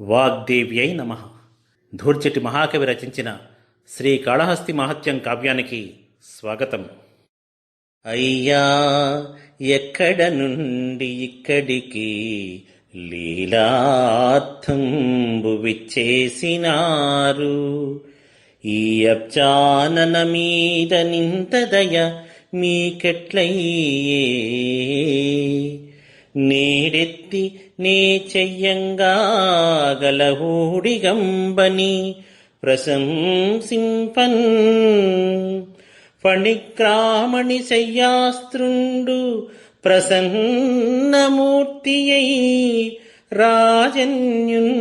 వాగ్దేవ్యై నమ. ధూర్చటి మహాకవి రచించిన శ్రీ కాళహస్తి మహత్యం కావ్యానికి స్వాగతం. అయ్యా ఎక్కడ నుండి ఇక్కడికి లీలార్థంబు విచ్చేసినారు? ఈ అబ్జానన మీద నింతదయ మీకెట్లయ్యే? నీడెత్తి నే చెయ్యంగా గలహూడిగంబని ప్రశంసింపన్ ఫణిక్రామణి శయ్యాస్త్రుండు ప్రసన్నమూర్తియై రాజన్యున్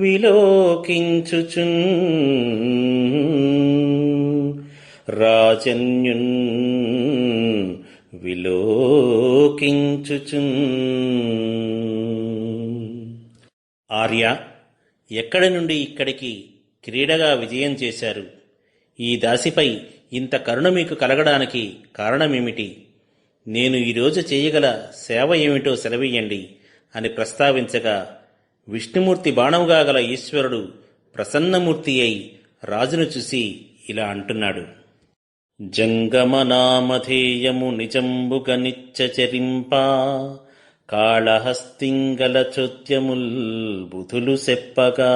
విలోకించుచున్ రాజన్యున్ విలోకించుచున్. ఆర్య ఎక్కడి నుండి ఇక్కడికి క్రీడగా విజయం చేశారు? ఈ దాసిపై ఇంత కరుణ మీకు కలగడానికి కారణమేమిటి? నేను ఈరోజు చేయగల సేవ ఏమిటో సెలవీయండి అని ప్రస్తావించగా విష్ణుమూర్తి బాణముగా గల ఈశ్వరుడు ప్రసన్నమూర్తి అయి రాజును చూసి ఇలా అంటున్నాడు. జంగమనామధేయము నిజంబుగ నిచ్చచరింప కాళహస్తింగల చోద్యముల్ బుధులు సెప్పగా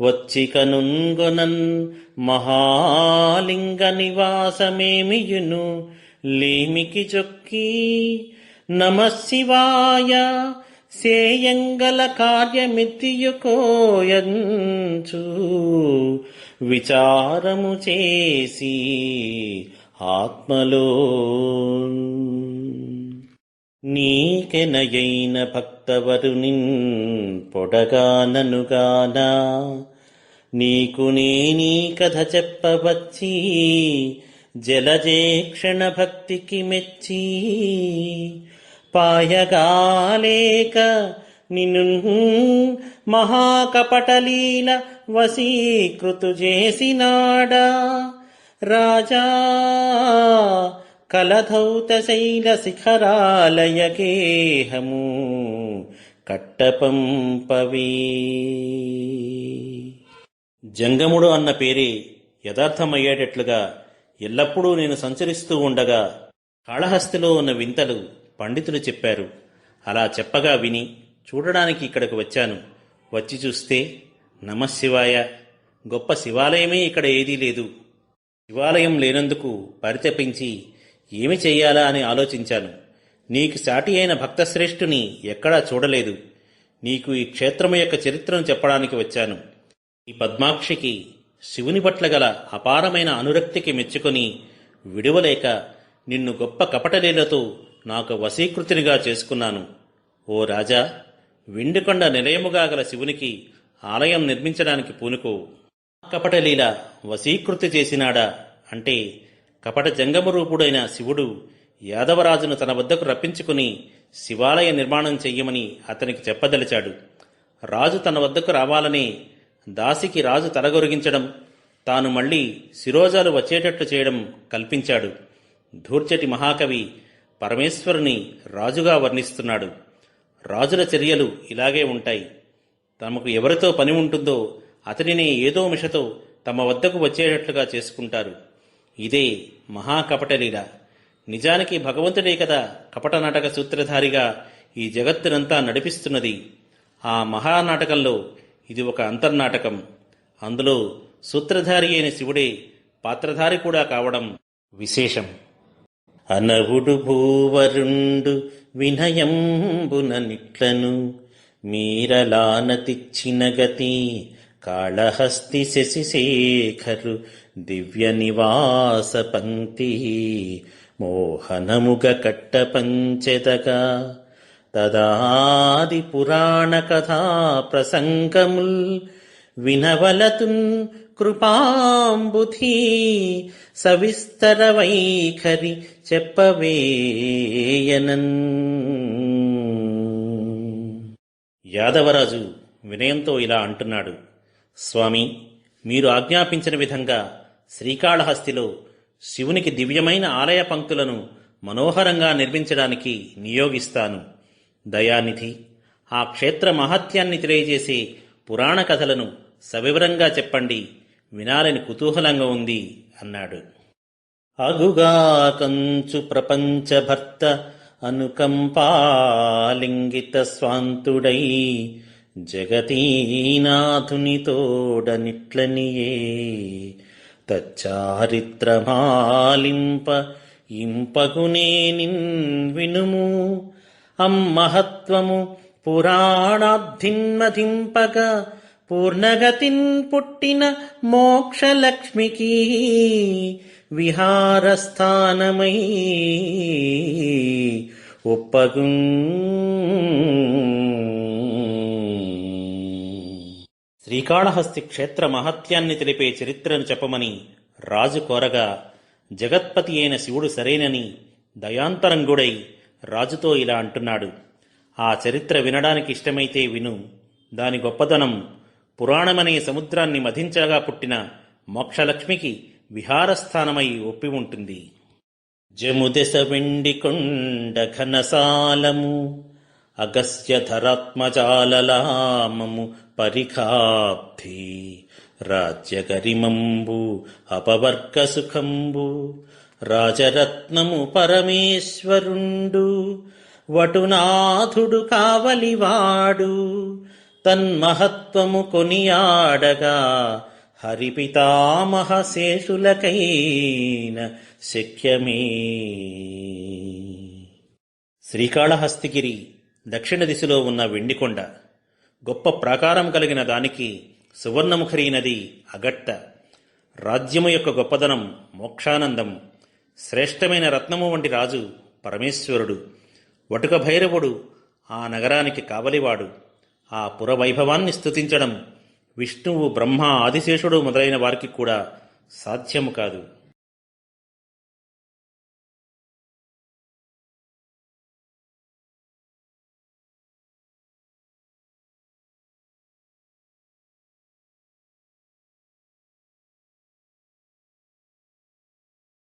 వచ్చికనుంగొనన్ మహాలింగ నివాసమేమియును లేమికి చొక్కి నమశివాయ సేయంగల కార్యమితియుకోయంచు విచారము చేసి ఆత్మలో నీకెనయైన భక్తవరునిన్ పొడగాననుగానా నీకు నేనీ కథ చెప్పవచ్చి జలజేక్షణ భక్తికి మెచ్చి పాయగాలేక నిన్ను మహాకపటలీల వశీకృతు చేసినాడా రాజా కలధౌత శైల శిఖరాలయకేహము కట్టపంపవి. జంగముడు అన్న పేరే యథార్థమయ్యేటట్లుగా ఎల్లప్పుడూ నేను సంచరిస్తూ ఉండగా కాళహస్తిలో ఉన్న వింతలు పండితులు చెప్పారు. అలా చెప్పగా విని చూడడానికి ఇక్కడికి వచ్చాను. వచ్చి చూస్తే నమశివాయ గొప్ప శివాలయమే ఇక్కడ ఏదీ లేదు. శివాలయం లేనందుకు పరితపించి ఏమి చెయ్యాలా అని ఆలోచించాను. నీకు సాటి అయిన భక్తశ్రేష్ఠుని ఎక్కడా చూడలేదు. నీకు ఈ క్షేత్రము యొక్క చరిత్రను చెప్పడానికి వచ్చాను. ఈ పద్మాక్షికి శివుని పట్ల గల అపారమైన అనురక్తికి మెచ్చుకొని విడువలేక నిన్ను గొప్ప కపటలీలతో నాకు వశీకృతినిగా చేసుకున్నాను. ఓ రాజా విండుకొండ నిలయముగా గల శివునికి ఆలయం నిర్మించడానికి పూనుకో. కపటలీల వశీకృతి చేసినాడా? అంటే కపట జంగమరూపుడైన శివుడు యాదవరాజును తన వద్దకు రప్పించుకుని శివాలయ నిర్మాణం చెయ్యమని అతనికి చెప్పదలిచాడు. రాజు తన వద్దకు రావాలని దాసికి రాజు తలగొరిగించడం తాను మళ్ళీ శిరోజాలు వచ్చేటట్లు చేయడం కల్పించాడు. ధూర్చటి మహాకవి పరమేశ్వరుని రాజుగా వర్ణిస్తున్నాడు. రాజుల చర్యలు ఇలాగే ఉంటాయి. తమకు ఎవరితో పని ఉంటుందో అతనిని ఏదో మిషతో తమ వద్దకు వచ్చేటట్లుగా చేసుకుంటారు. ఇదే మహాకపటలీల నిజానికి భగవంతుడే కదా కపట నాటక సూత్రధారిగా ఈ జగత్తునంతా నడిపిస్తున్నది. ఆ మహానాటకంలో ఇది ఒక అంతర్నాటకం. అందులో సూత్రధారి అయిన శివుడే పాత్రధారి కూడా కావడం విశేషం. అనవుడు భూవరుండు వినయంబున నిట్లను. మీరలానతిచ్చిన గతి కాళహస్తి శశిశేఖరు దివ్య నివాస పంక్తి మోహనముగ కట్ట పంచెదగా. తదాది పురాణ కథా ప్రసంగముల్ వినవలతున్ కృపాంబుధి సవిస్తర వైఖరి చెప్పవేయనన్. యాదవరాజు వినయంతో ఇలా అంటున్నాడు. స్వామి మీరు ఆజ్ఞాపించిన విధంగా శ్రీకాళహస్తిలో శివునికి దివ్యమైన ఆలయ పంక్తులను మనోహరంగా నిర్మించడానికి నియోగిస్తాను. దయానిధి ఆ క్షేత్ర మహత్యాన్ని తెలియజేసే పురాణ కథలను సవివరంగా చెప్పండి. వినాలని కుతూహలంగా ఉంది అన్నాడు. అగుగా కంచు ప్రపంచ భర్త అనుకంపాలింగిత స్వాంతుడై జగతీనాథునితోడనిట్లనియే తచ్చారిత్రమాలింప ఇంపగునే నిన్ వినుము అమ్మహత్వము పురాణాబ్ధిన్మధింపగ పూర్ణగతిన్ పుట్టిన మోక్షలక్ష్మికి విహారస్థానమై ఒప్పగు శ్రీకాళహస్తి క్షేత్ర మహత్యాన్ని తెలిపే చరిత్రను చెప్పమని రాజు కోరగా జగత్పతి అయిన శివుడు సరేనని దయాంతరంగుడై రాజుతో ఇలా అంటున్నాడు. ఆ చరిత్ర వినడానికి ఇష్టమైతే విను. దాని గొప్పదనం పురాణమనే సముద్రాన్ని మధించగా పుట్టిన మోక్షలక్ష్మికి విహారస్థానమై ఒప్పి ఉంటుంది. జముదెస వెండి కొండ ఘనసాలము అగస్త్యధరాత్మజాలలామము పరిఖాబ్ధి రాజ్యగరిమంబు అపవర్గ సుఖంబు రాజరత్నము పరమేశ్వరుండు వటునాథుడు కావలివాడు తన్మహత్వము కొనియాడగా హరిపితామహ శేషులకైన శక్యమే. శ్రీకాళహస్తిగిరి దక్షిణ దిశలో ఉన్న వెండికొండ గొప్ప ప్రాకారం కలిగిన దానికి సువర్ణముఖరి నది అగట్ట. రాజ్యము యొక్క గొప్పదనం మోక్షానందం. శ్రేష్టమైన రత్నము వంటి రాజు పరమేశ్వరుడు. వటుక భైరవుడు ఆ నగరానికి కావలివాడు. ఆ పురవైభవాన్ని స్తుతించడం విష్ణువు బ్రహ్మ ఆదిశేషుడు మొదలైన వారికి కూడా సాధ్యము కాదు.